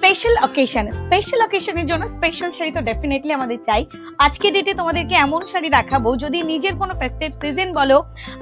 Special occasion special অকেশনের জন্য special sari তো definitely আমাদের চাই। আজকে ডেটে তোমাদেরকে এমন শাড়ি দেখাবো, যদি নিজের কোনো ফেস্টিভ সিজন বলো,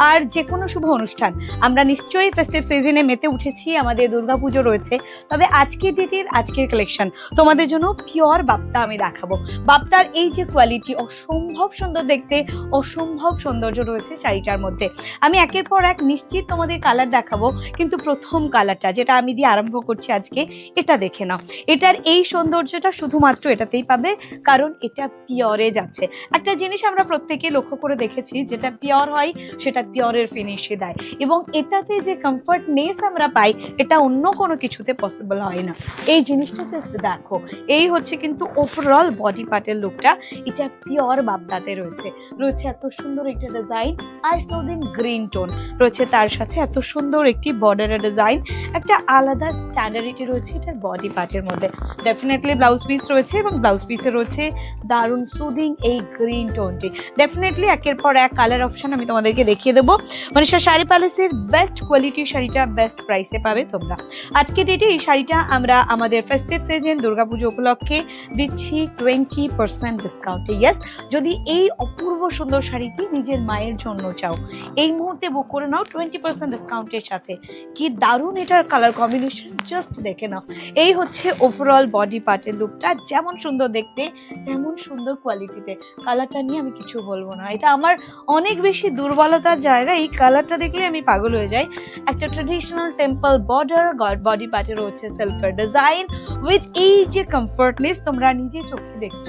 আর যে কোনো শুভ অনুষ্ঠান, আমরা নিশ্চয়ই ফেস্টিভ সিজনে মেতে উঠেছি, আমাদের দুর্গাপুজো রয়েছে। তবে আজকের ডেটের আজকের কালেকশন তোমাদের জন্য পিওর বাপ্তা আমি দেখাবো। বাপ্তার এই যে কোয়ালিটি অসম্ভব সুন্দর দেখতে, অসম্ভব সৌন্দর্য রয়েছে শাড়িটার মধ্যে। আমি একের পর এক নিশ্চিত তোমাদের কালার দেখাবো, কিন্তু প্রথম কালারটা যেটা আমি দিয়ে আরম্ভ করছি আজকে, এটা দেখে নাও। এটার এই সৌন্দর্যটা শুধুমাত্র এটাতেই পাবে, কারণ এটা পিওরে যাচ্ছে। একটা জিনিস আমরা প্রত্যেকে লক্ষ্য করে দেখেছি, যেটা পিওর হয়, সেটা পিওরের ফিনিশে দেয়। এবং এটাতে যে কমফর্টনেস আমরা পাই, এটা অন্য কোনো কিছুতে পসিবল হয় না। এই জিনিসটা জাস্ট দেখো, এই হচ্ছে কিন্তু ওভারঅল বডি পার্টের লুকটা এটা পিওর বাবদাতে রয়েছে। রয়েছে এত সুন্দর একটা ডিজাইন আর সৌদিন গ্রিন টোন রয়েছে তার সাথে এত সুন্দর একটি বর্ডারের ডিজাইন একটা আলাদা স্ট্যান্ডার্ডিটি রয়েছে এটার বডি পার্টের মধ্যে। ডেফিনেটলি ব্লাউজ পিস রয়েছে এবং ব্লাউজ পিসে রয়েছে দারুণ সুদিং এই গ্রিন টোনটি ডেফিনেটলি একের পর এক কালার অপশন আমি তোমাদেরকে দেখিয়ে দেবো। মনীষা, শাড়ি প্যালেসের বেস্ট কোয়ালিটির শাড়িটা বেস্ট প্রাইসে পাবে তোমরা। আজকে ডেটে এই শাড়িটা আমরা আমাদের ফেস্টিভ সিজন দুর্গাপুজো উপলক্ষে দিচ্ছি টোয়েন্টি পার্সেন্ট ডিসকাউন্টে ইয়েস যদি এই অপূর্ব সুন্দর শাড়িটি নিজের মায়ের জন্য চাও, এই মুহূর্তে বুক করে নাও টোয়েন্টি পার্সেন্ট ডিসকাউন্টের সাথে। কি দারুণ এটার কালার কম্বিনেশন জাস্ট দেখে নাও। এই হচ্ছে ওভারঅল বডি পার্টের লুকটা যেমন সুন্দর দেখতে, তেমন সুন্দর কোয়ালিটিতে কালারটা নিয়ে আমি কিছু বলব না। এটা আমার অনেক বেশি দুর্বলতার জায়গা। এই কালারটা দেখলে আমি পাগল হয়ে যাই। একটা ট্রেডিশনাল টেম্পল বর্ডার বডি পার্টে রয়েছে সেলফার ডিজাইন উইথ এই যে কমফর্টনেস তোমরা নিজে চোখে দেখছ।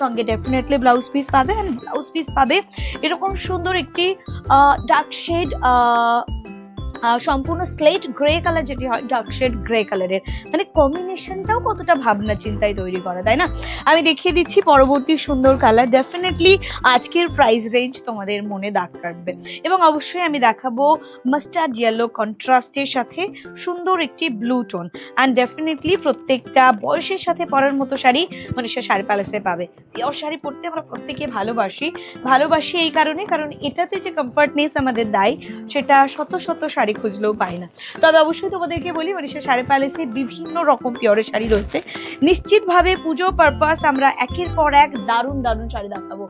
সঙ্গে ডেফিনেটলি ব্লাউজ পিস পাবে। অ্যান্ড ব্লাউজ পিস পাবে। এরকম সুন্দর একটি ডার্ক শেড সম্পূর্ণ স্লেট গ্রে কালার যেটি হয় ডার্ক শেড গ্রে কালারের মানে কম্বিনেশনটাও কতটা ভাবনা চিন্তায় তৈরি করা, তাই না? আমি দেখিয়ে দিচ্ছি পরবর্তী সুন্দর কালার ডেফিনেটলি আজকের প্রাইস রেঞ্জ তোমাদের মনে দাগ কাটবে। এবং অবশ্যই আমি দেখাবো মাস্টার্ড ইয়েলো কন্ট্রাস্টের সাথে সুন্দর একটি ব্লু টোন অ্যান্ড ডেফিনেটলি প্রত্যেকটা বয়সের সাথে পরার মতো শাড়ি মানে সে শাড়ি প্যালেসে পাবে। পিওর শাড়ি পরতে আমরা প্রত্যেকে ভালোবাসি। ভালোবাসি এই কারণে, কারণ এটাতে যে কমফর্টনেস আমাদের দেয়, সেটা শত শত শাড়ি খুঁজলেও পাই না। তবে অবশ্যই তোমাদেরকে বলি মনীষা শাড়ি প্যালেসে বিভিন্ন রকম পিওরের শাড়ি রয়েছে। নিশ্চিতভাবে পুজো পারপাস আমরা একের পর এক দারুণ দারুণ শাড়ি দেখাবো।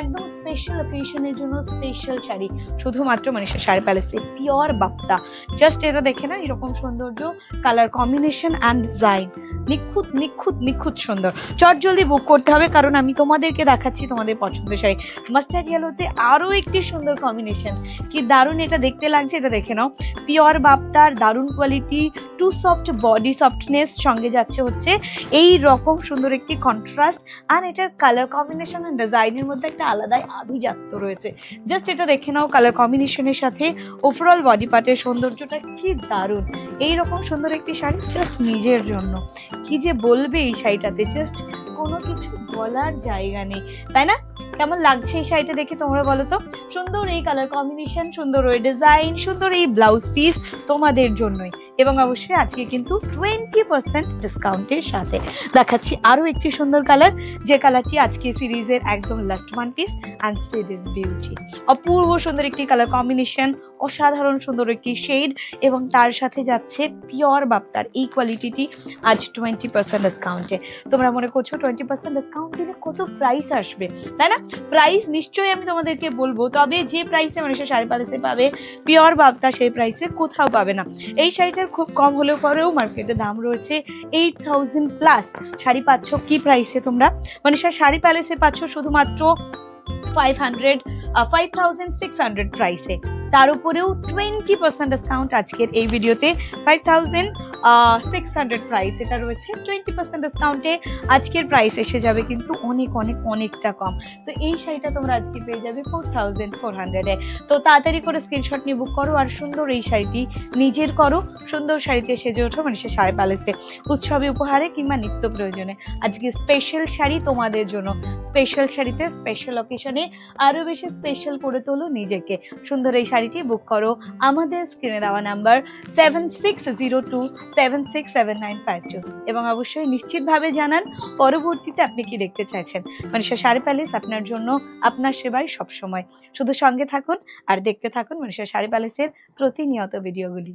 একদম স্পেশাল অকেশনের জন্য স্পেশাল শাড়ি। শুধুমাত্র মনীষা শাড়ি প্যালেসে পিওর বাপ্তা। জাস্ট এটা দেখে না এরকম সৌন্দর্য কালার কম্বিনেশন অ্যান্ড ডিজাইন নিখুঁত নিখুঁত নিখুঁত সুন্দর। চট জলদি বুক করতে হবে, কারণ আমি তোমাদেরকে দেখাচ্ছি তোমাদের পছন্দের শাড়ি। মাস্টার্ড ইয়েলোতে আরও একটি সুন্দর কম্বিনেশন কি দারুণ এটা দেখতে লাগছে, এটা দেখে নাও। পিওর বাপ্তার দারুণ quality too soft body softness সঙ্গে যাচ্ছে হচ্ছে এই রকম সুন্দর একটি কন্ট্রাস্ট আর এটার কালার কম্বিনেশন অ্যান্ড ডিজাইনের মধ্যে একটা আলাদাই আভিজাত্য রয়েছে। জাস্ট এটা দেখে নাও কালার কম্বিনেশনের সাথে ওভারঅল বডি পার্টের সৌন্দর্যটা কি দারুণ। এই রকম সুন্দর একটি শাড়ি জাস্ট নিজের জন্য। কি যে বলবে এই শাড়িটাতে? জাস্ট কোনো কিছু বলার জায়গা নেই। তাই না? কেমন লাগছে এই শাড়িটা দেখে তোমরা বলো তো? সুন্দর এই কালার কম্বিনেশন সুন্দর ওই ডিজাইন সুন্দর এই ব্লাউজ পিস তোমাদের জন্যই। এবং অবশ্যই আজকে কিন্তু টোয়েন্টি পার্সেন্ট ডিসকাউন্টের সাথে দেখাচ্ছি আরও একটি সুন্দর কালার যে কালারটি আজকে সিরিজের একদম last one piece and series beauty অপূর্ব সুন্দর একটি কালার কম্বিনেশন অসাধারণ সুন্দর একটি শেড এবং তার সাথে যাচ্ছে পিওর বাপ্তার, এই কোয়ালিটিটি আজ টোয়েন্টি পার্সেন্ট ডিসকাউন্টে তোমরা মনে করছ টোয়েন্টি পার্সেন্ট ডিসকাউন্ট দিলে কত প্রাইস আসবে, তাই না? প্রাইস নিশ্চয়ই আমি তোমাদেরকে বলব, তবে যে প্রাইসে মানুষের শাড়ি প্যালেসে পাবে পিওর বাপ্তা সেই প্রাইসে কোথাও পাবে না। এই শাড়িটার খুব কম হলেও পরেও মার্কেটে দাম রয়েছে এইট থাউজেন্ড প্লাস শাড়ি পাচ্ছ কি প্রাইসে তোমরা? মানে শাড়ি প্যালেসে পাচ্ছ শুধুমাত্র five hundred five thousand six hundred প্রাইসে তার উপরেও টোয়েন্টি পার্সেন্ট ডিসকাউন্ট আজকের এই ভিডিওতে। Five thousand six hundred price এটা রয়েছে। টোয়েন্টি পার্সেন্ট ডিসকাউন্টে আজকের প্রাইস এসে যাবে কিন্তু অনেক অনেক, অনেকটা কম। তো এই শাড়িটা তোমরা আজকে পেয়ে যাবে ফোর থাউজেন্ড ফোর হান্ড্রেডে তো তাড়াতাড়ি করে স্ক্রিনশট নিয়ে বুক করো আর সুন্দর এই শাড়িটি নিজের করো। সুন্দর শাড়িতে সেজে ওঠো মানে সে শাড়ি প্যালেসে উৎসবে, উপহারে কিংবা নিত্য প্রয়োজনে। আজকে স্পেশাল শাড়ি তোমাদের জন্য। স্পেশাল শাড়িতে স্পেশাল অকেশনে আরও বেশি স্পেশাল করে তোলো নিজেকে। সুন্দর এই শাড়িটি বুক করো। আমাদের স্ক্রিনে দেওয়া number seven six zero two seven six seven nine five two এবং অবশ্যই নিশ্চিতভাবে জানান, পরবর্তীতে আপনি কি দেখতে চাইছেন? মনীষা শাড়ি প্যালেস আপনার জন্য, আপনার সেবায় সবসময়। শুধু সঙ্গে থাকুন আর দেখতে থাকুন মনীষা শাড়ি প্যালেসের প্রতিনিয়ত ভিডিওগুলি